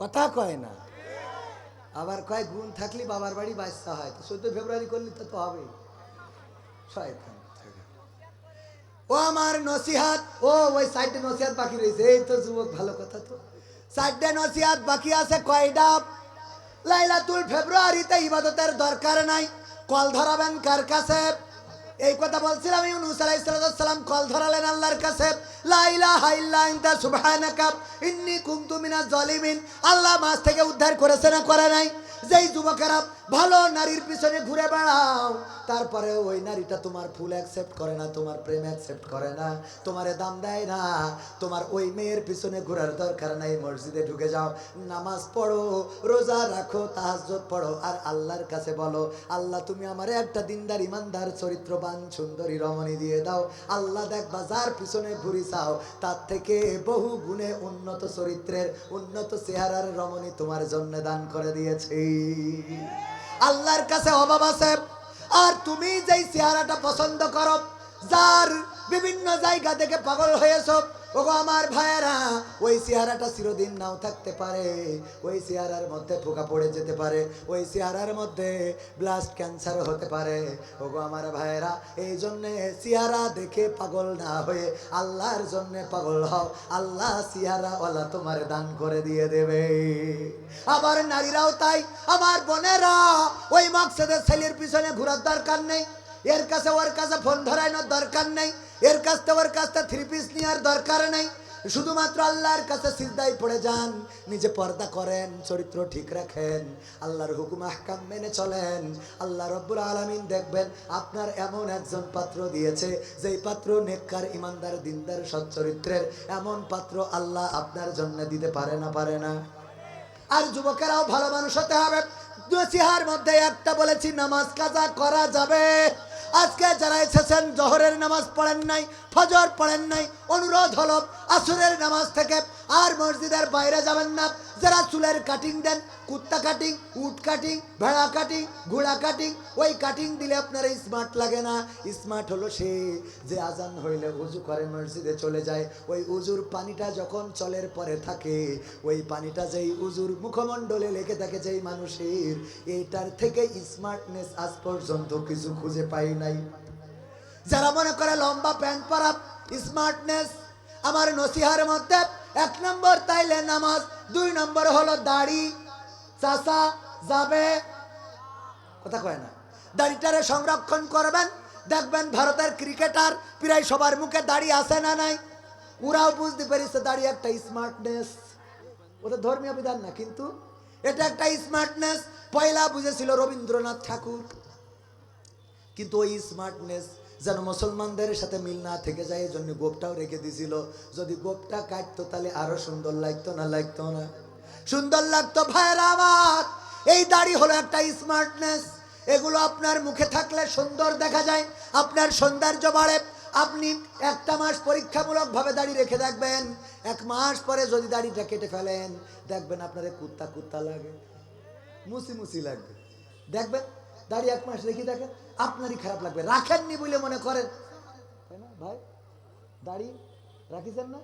কথা কয় না। আবার কয় গুণ থাকলে বাবার বাড়ি বাচ্চা হয়। তো চোদ্দ ফেব্রুয়ারি করলে তো হবে। ও আমার নসিহাত, ও ওই সাইডে নসিহাত বাকি রয়েছে। এই তো যুবক, ভালো কথা তো। সাইডে নসিহাত বাকি আছে কয়টা লাইলাতুল ফেব্রুয়ারিতে ইবাদতের দরকার নাই। কল ধরাবেন কার কাছে? এই কথা বলছিলাম, ইউনুস আলাইহিস সালাম কল ধরালেন আল্লাহর কাছে। লা ইলাহা ইল্লা আনতা সুবহানাকা, ইন্নী কুনতু মিনাজ জালিমিন। আল্লাহ মাছ থেকে উদ্ধার করেছে না করে নাই? যেই যুবকেরা ভালো নারীর পিছনে ঘুরে বেড়াও, তারপরে ওই নারীটা তোমার ফুল অ্যাকসেপ্ট করে না, তোমার প্রেম অ্যাকসেপ্ট করে না, তোমারে দাম দেয় না, তোমার ওই মেয়ের পিছনে ঘোরার দরকার নাই, মসজিদে ঢুকে যাও, নামাজ পড়ো, রোজা রাখো, তাহাজ্জুদ পড়ো, আর আল্লাহর কাছে বলো, আল্লাহ, তুমি আমারে একটা দিনদার, ইমানদার, চরিত্রবান, সুন্দরী রমণী দিয়ে দাও। আল্লাহ দেখবা যার পিছনে ঘুরি চাও, তার থেকে বহু গুণে উন্নত চরিত্রের, উন্নত চেহারার রমণী তোমার জন্য দান করে দিয়েছে। আল্লাহর কাছে অভাব আছে। আর তুমি যেই চেহারাটা পছন্দ করো, যার বিভিন্ন জায়গা থেকে পাগল হয়েছ ওগো আমার ভাইয়েরা, ওই চেহারাটা চিরদিন নাও থাকতে পারে, ওই চেহারার মধ্যে পোকা পড়ে যেতে পারে, ওই চেহারার মধ্যে ব্লাস্ট ক্যান্সার হতে পারে। ওগো আমার ভাইয়েরা, এই জন্যে চেহারা দেখে পাগল না হয়ে আল্লাহর জন্যে পাগল হও। আল্লাহ চেহারা ওলা তোমার দান করে দিয়ে দেবে। আবার নারীরাও তাই, আমার বোনেরা, ওই মকসদের ছেলের পিছনে ঘোরার দরকার নেই। এর কাছে ওর কাছে ফোন ধরানোর দরকার নেই। এর কাছ থেকে ওর কাছ থেকে থ্রি পিস নেওয়ার দরকার নেই। শুধুমাত্র আল্লাহর কাছে সিজদাই পড়ে যান, নিজে পর্দা করেন, চরিত্র ঠিক রাখেন, আল্লাহর হুকুম, আহকাম মেনে চলেন, আল্লাহ রব্বুল আলামিন দেখবেন আপনার এমন একজন পাত্র দিয়েছে, যেই পাত্র নেককার, ইমানদার, দিনদার সচ্চরিত্রের এমন পাত্র আল্লাহ আপনার জন্য দিতে পারে না পারে না। আর যুবকেরাও ভালো মানুষ হতে হবে। নসিহার মধ্যে একটা বলেছি, নামাজ কাজা করা যাবে। আজকে যারা এসেছেন, জহরের নামাজ পড়েন নাই, ফজর পড়েন নাই, অনুরোধ হল আসরের নামাজ থেকে আর মসজিদের বাইরে যাবেন না। যারা চুলের কাটিং দেন, কুত্তা কাটিং উট কাটিং ভেড়া কাটিং ঘোড়া কাটিং ওই কাটিং দিলে আপনার স্মার্ট লাগে না। স্মার্ট হলো সে যে আজান হইলে উজু করে মসজিদে চলে যায়। ওই উজুর পানিটা যখন চলের পরে থাকে, ওই পানিটা যেই উজুর মুখমণ্ডলে লেগে থাকে যেই মানুষের এটার থেকে স্মার্টনেস আজ পর্যন্ত কিছু খুঁজে পাই নাই। যারা মনে করে লম্বা প্যান্ট পরা স্মার্টনেস আমার নসিহার মধ্যে এক নম্বর তাইলে নামাজ, দুই নম্বর হলো দাড়ি। চাষা যাবে? কথা কয় না। দাড়িটারে সংরক্ষণ করবেন, দেখবেন ভারতের ক্রিকেটার প্রায় সবার মুখে দাড়ি আছে না নাই। ওরাও বুঝতে পেরেছে দাড়ি একটা স্মার্টনেস। ওটা ধর্মীয় বিধান না, কিন্তু এটা একটা স্মার্টনেস। পয়লা বুঝেছিল রবীন্দ্রনাথ ঠাকুর। কিন্তু ওই স্মার্টনেস যেন মুসলমানদের সাথে মিল না থেকে যায় এই জন্য গোপটাও রেখে দিছিল যদি গোপটা কাটতো, তাহলে আরও সুন্দর লাগতো না লাগতো না? সুন্দর লাগতো, ভাইয়ের আমার এই দাড়ি হলো একটা স্মার্টনেস এগুলো আপনার মুখে থাকলে সুন্দর দেখা যায়, আপনার সৌন্দর্য বাড়ে। আপনি একটা মাস পরীক্ষামূলকভাবে দাড়ি রেখে দেখবেন। এক মাস পরে যদি দাড়িটা কেটে ফেলেন, দেখবেন আপনার কুত্তা কুত্তা লাগে। মুসি মুসি লাগবে। দেখবেন? দাড়ি এক মাস রেখে দেখেন, আপনারই খারাপ লাগবে। রাখেননি বলে মনে করেন। তাই না? ভাই, দাড়ি, রাখিছেন না?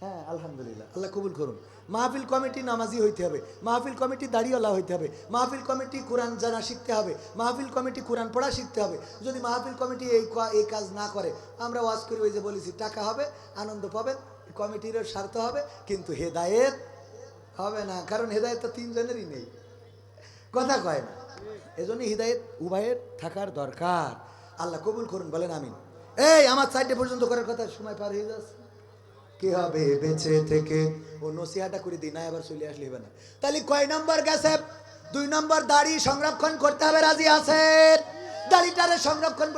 হ্যাঁ আলহামদুলিল্লাহ। আল্লাহ কবুল করুন। মাহফিল কমিটি নামাজি হইতে হবে। মাহফিল কমিটি দাড়িওয়ালা হইতে হবে। মাহফিল কমিটি কোরআন জানা শিখতে হবে। মাহফিল কমিটি কোরআন পড়া শিখতে হবে। যদি মাহফিল কমিটি এই এই কাজ না করে, আমরা ওয়াজ করি, ওই যে বলেছি, টাকা হবে, আনন্দ পাবেন, কমিটিরও স্বার্থ হবে, কিন্তু হেদায়েত হবে না। কারণ হেদায়েত তো তিনজনেরই নেই। কথা কয় না। এজন্য হৃদায়ত উভয়ের থাকার দরকার। আল্লাহ কবুল করুন, বলেন আমিন। এই, আমার সাইডে পর্যন্ত করার কথা সময় পার হয়ে যাচ্ছে। কি হবে বেঁচে থেকে? ও নসিহাটা করে দিই না এবার চলে আসলে হবে না। তাহলে কয় নম্বর গেছে দুই নম্বর দাড়ি সংরক্ষণ করতে হবে, রাজি আছে দাড়িটারে সংরক্ষণ